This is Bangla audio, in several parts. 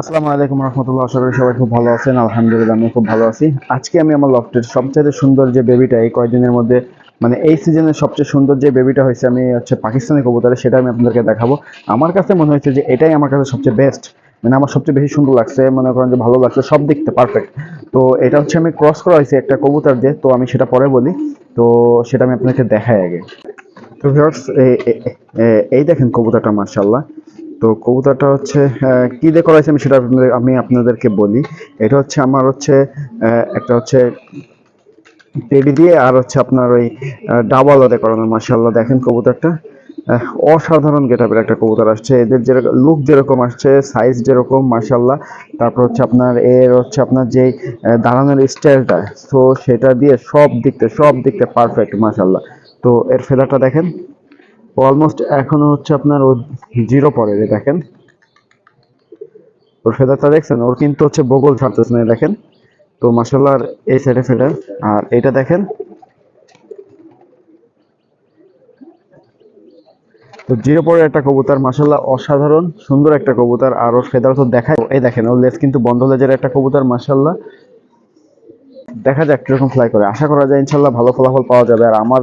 আসসালামু আলাইকুম রহমতুল্লাহ, আশা করি সবাই খুব ভালো আছেন। আলহামদুলিল্লাহ আমি খুব ভালো আছি। আজকে আমি আমার লফটের সবচেয়ে সুন্দর যে বেবিটা এই কয়েকদিনের মধ্যে মানে এই সিজনের সবচেয়ে সুন্দর যে বেবিটা হয়েছে, আমি হচ্ছে পাকিস্তানি কবুতরে, সেটা আমি আপনাদেরকে দেখাবো। আমার কাছে মনে হয়েছে যে এটাই আমার কাছে সবচেয়ে বেস্ট মানে আমার সবচেয়ে বেশি সুন্দর লাগছে, মনে করেন যে ভালো লাগছে, সব দেখতে পারফেক্ট তো এটা হচ্ছে আমি ক্রস করা হয়েছে একটা কবুতর দিয়ে, তো আমি সেটা পরে বলি। তো সেটা আমি আপনাদেরকে দেখাই আগে। তো এই দেখেন কবুতরটা মার্শাল্লাহ তো কবুতরটা হচ্ছে কি দিয়ে করা হয়েছে আমি সেটা আপনাদের- আমি আপনাদেরকে বলি। এটা হচ্ছে আমার হচ্ছে একটা হচ্ছে টেডি দিয়ে আর হচ্ছে আপনার ওই ডাবল ওতে করানো মার্শাল্লাহ দেখেন কবুতরটা। অসাধারণ গেটাপের একটা কবুতর আসছে। এদের যেরকম লুক যেরকম আসছে সাইজ যেরকম মার্শাল্লাহ তারপর হচ্ছে আপনার এর হচ্ছে আপনার যেই দাঁড়ানোর স্টাইলটা তো সেটা দিয়ে সব দিকতে সব দিকতে পারফেক্ট মার্শাল্লাহ তো এর ফেদারটা দেখেন। অলমোস্ট এখনও হচ্ছে আপনার ও জিরো রে, দেখেন। ওর ফেদারটা দেখছেন? ওর কিন্তু হচ্ছে বগল ছাড়তেছে না, দেখেন। তো মার্শাল্লাহ এই সাইডে ফেদার আর এটা দেখেন। তো জিরো পরে একটা কবুতর মার্শাল্লাহ অসাধারণ, সুন্দর একটা কবুতর। আর ওর ফেদার তো দেখায় এই দেখেন, ওর লেজ কিন্তু বন্ধ লেজের একটা কবুতর মার্শাল্লাহ দেখা যাক কীরকম ফ্লাই করে। আশা করা যায় ইনশাল্লাহ ভালো ফলাফল পাওয়া যাবে। আর আমার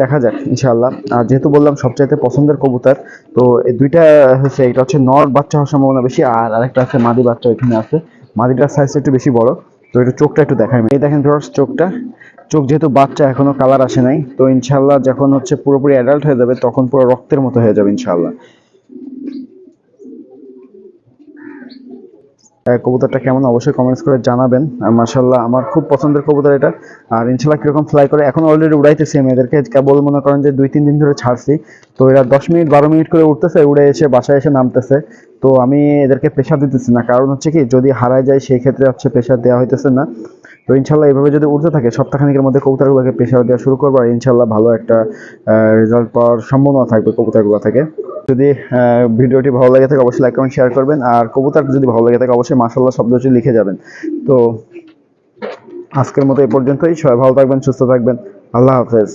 দেখা যাক ইনশাল্লাহ আর যেহেতু বললাম সবচাইতে পছন্দের কবুতর, তো এই দুইটা হচ্ছে, এটা হচ্ছে নর বাচ্চা হওয়ার সম্ভাবনা বেশি, আর আরেকটা আছে মাদি বাচ্চা এখানে আছে। মাদিটার সাইজ একটু বেশি বড়, তো একটু চোখটা একটু দেখাই। এই দেখেন ধরো চোখটা। চোখ যেহেতু বাচ্চা, এখনও কালার আসে নাই, তো ইনশাল্লাহ যখন হচ্ছে পুরোপুরি অ্যাডাল্ট হয়ে যাবে, তখন পুরো রক্তের মতো হয়ে যাবে ইনশাল্লাহ কবুতরটা কেমন, অবশ্যই কমেন্টস করে জানাবেন। আর মাশাল্লাহ আমার খুব পছন্দের কবুতর এটা। আর ইনশাল্লাহ কীরকম ফ্লাই করে, এখন অলরেডি উড়াইতেছি আমি এদেরকে। কেবল মনে করেন যে দুই, তিন দিন ধরে ছাড়ছি। তো এরা দশ মিনিট, বারো মিনিট করে উঠতেছে উড়ে এসে বাসায় এসে নামতেছে। তো আমি এদেরকে প্রেশার দিতেছি না। কারণ হচ্ছে কি, যদি হারায় যায়, সেই ক্ষেত্রে হচ্ছে প্রেশার দেওয়া হইতেছে না। তো ইনশাল্লাহ এভাবে যদি উঠতে থাকে, সপ্তাহখানিকের মধ্যে কবুতরগুলোকে প্রেশার দেওয়া শুরু করব। আর ইনশাল্লাহ ভালো একটা রেজাল্ট পাওয়ার সম্ভাবনা থাকবে কবুতরগুলো থেকে। যদি ভিডিওটি ভালো লাগে থাকে অবশ্যই লাইক কমেন্ট শেয়ার করবেন। আর কবুতর যদি ভালো লাগে থাকে অবশ্যই মাসাল্লাহ শব্দটি লিখে যাবেন। তো, আজকের মতো এই পর্যন্তই। সবাই ভালো থাকবেন, সুস্থ থাকবেন। আল্লাহ হাফেজ।